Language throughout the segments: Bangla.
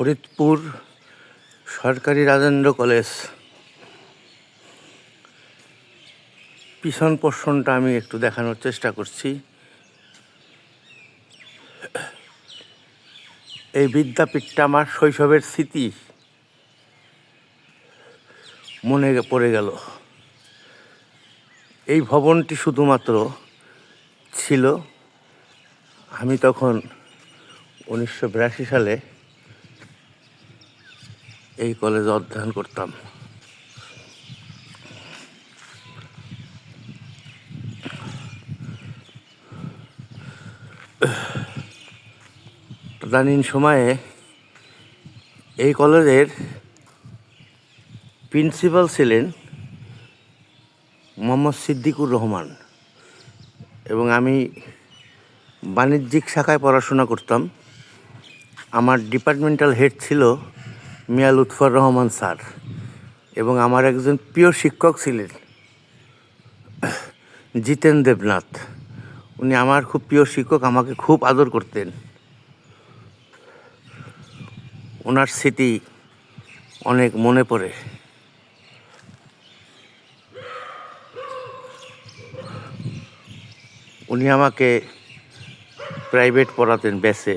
ফরিদপুর সরকারি রাজেন্দ্র কলেজ। পিছন পোর্শনটা আমি একটু দেখানোর চেষ্টা করছি। এই বিদ্যাপীঠটা আমার শৈশবের স্মৃতি। মনে পড়ে গেল। এই ভবনটি শুধুমাত্র ছিল, আমি তখন উনিশশো বিরাশি সালে এই কলেজে অধ্যয়ন করতাম। তদানীন সময়ে এই কলেজের প্রিন্সিপাল ছিলেন মোহাম্মদ সিদ্দিকুর রহমান এবং আমি বাণিজ্যিক শাখায় পড়াশোনা করতাম। আমার ডিপার্টমেন্টাল হেড ছিল মিয়া লুৎফর রহমান স্যার এবং আমার একজন প্রিয় শিক্ষক ছিলেন, জিতেন দেবনাথ। উনি আমার খুব প্রিয় শিক্ষক, আমাকে খুব আদর করতেন। ওনার স্মৃতি অনেক মনে পড়ে। উনি আমাকে প্রাইভেট পড়াতেন বেসে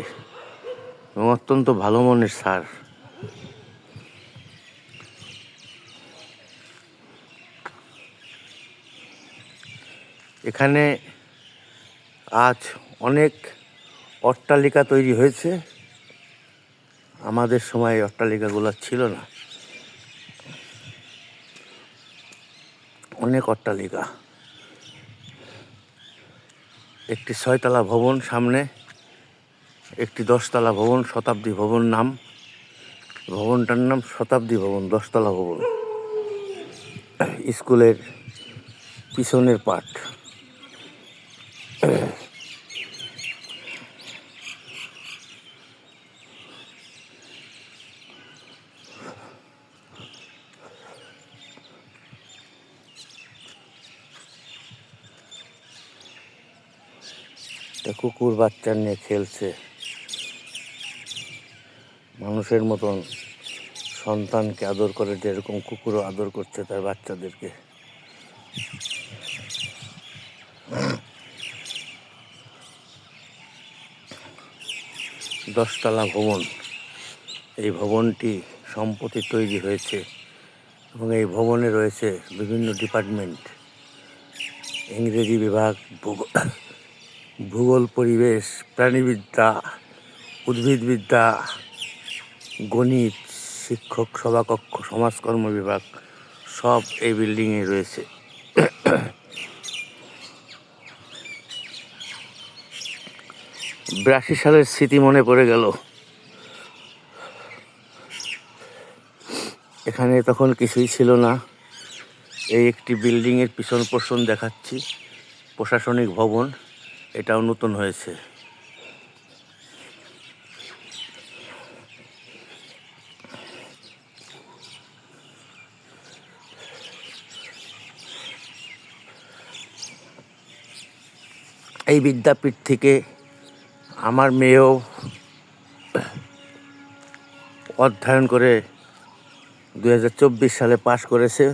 এবং অত্যন্ত ভালো মনের স্যার। এখানে আজ অনেক অট্টালিকা তৈরি হয়েছে। আমাদের সময় অট্টালিকাগুলো ছিল না। অনেক অট্টালিকা। একটি ছয়তলা ভবন সামনে, একটি দশতলা ভবন, শতাব্দী ভবন নাম। ভবনটার নাম শতাব্দী ভবন, দশতলা ভবন। স্কুলের পিছনের একটা কুকুর বাচ্চা নিয়ে খেলছে। মানুষের মতন সন্তানকে আদর করে, যেরকম কুকুরও আদর করছে তার বাচ্চাদেরকে। দশতলা ভবন। এই ভবনটি সম্প্রতি তৈরি হয়েছে এবং এই ভবনে রয়েছে বিভিন্ন ডিপার্টমেন্ট। ইংরেজি বিভাগ ভূগোল পরিবেশ, প্রাণীবিদ্যা, উদ্ভিদবিদ্যা, গণিত, শিক্ষক, সভাকক্ষ, সমাজকর্ম বিভাগ সব এই বিল্ডিংয়ে রয়েছে। বিরাশি সালের স্মৃতি মনে পড়ে গেল। এখানে তখন কিছুই ছিল না। এই একটি বিল্ডিংয়ের পিছন পোষণ দেখাচ্ছি। প্রশাসনিক ভবন, এটাও নতুন হয়েছে। এই বিদ্যাপীঠ থেকে আমার মেয়েও অধ্যয়ন করে দুহাজার চব্বিশ সালে পাশ করেছে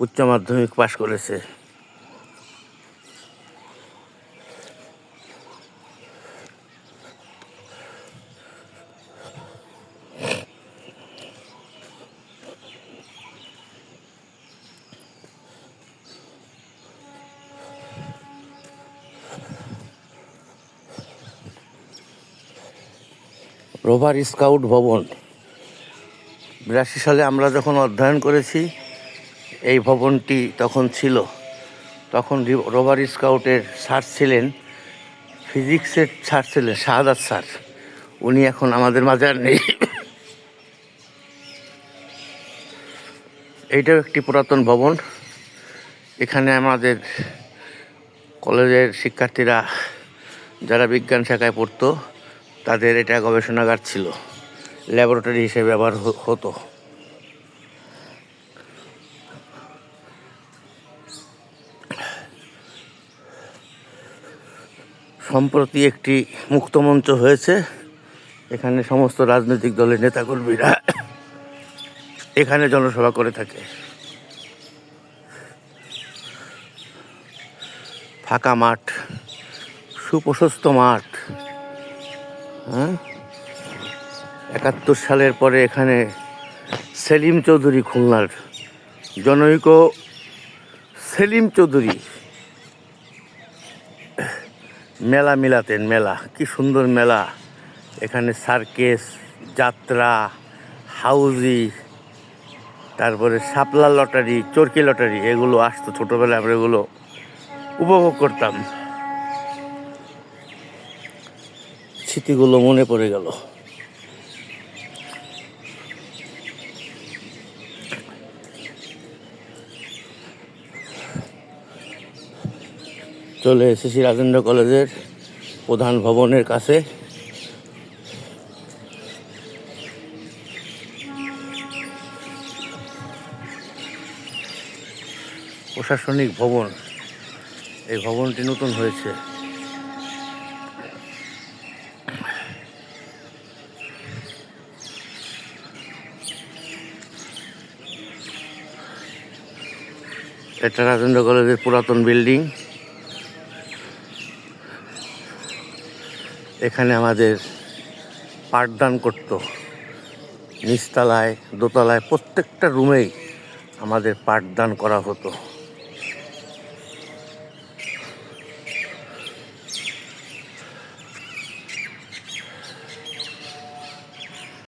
উচ্চ মাধ্যমিক পাশ করেছে। রোভার স্কাউট ভবন। বিরাশি সালে আমরা যখন অধ্যয়ন করেছি, এই ভবনটি তখন ছিল। তখন রোভার স্কাউটের স্যার ছিলেন, ফিজিক্সের স্যার ছিলেন, শাহাদাত স্যার। উনি এখন আমাদের মাঝে আর নেই। এইটাও একটি পুরাতন ভবন। এখানে আমাদের কলেজের শিক্ষার্থীরা, যারা বিজ্ঞান শাখায় পড়তো তাদের এটা গবেষণাগার ছিল। ল্যাবরেটরি হিসেবে ব্যবহার হতো। সম্প্রতি একটি মুক্তমঞ্চ হয়েছে। এখানে সমস্ত রাজনৈতিক দলের নেতাকর্মীরা এখানে জনসভা করে থাকে। ফাঁকা মাঠ, সুপ্রশস্ত মাঠ হ্যাঁ? একাত্তর সালের পরে এখানে সেলিম চৌধুরী খুলনার জনৈক সেলিম চৌধুরী। মেলা মিলাতেন, মেলা। কি সুন্দর মেলা। এখানে সার্কেস, যাত্রা, হাউজি, তারপরে শাপলা লটারি, চরকি লটারি, এগুলো আসতো ছোটোবেলায় আমরা এগুলো উপভোগ করতাম। স্মৃতিগুলো মনে পড়ে গেল। চলে এসেছি রাজেন্দ্র কলেজের প্রধান ভবনের কাছে। প্রশাসনিক ভবন। এই ভবনটি নতুন হয়েছে। এটা রাজেন্দ্র কলেজের পুরাতন বিল্ডিং। এখানে আমাদের পাঠদান করত। নিচতলায়, দোতলায় প্রত্যেকটা রুমেই আমাদের পাঠদান করা হতো।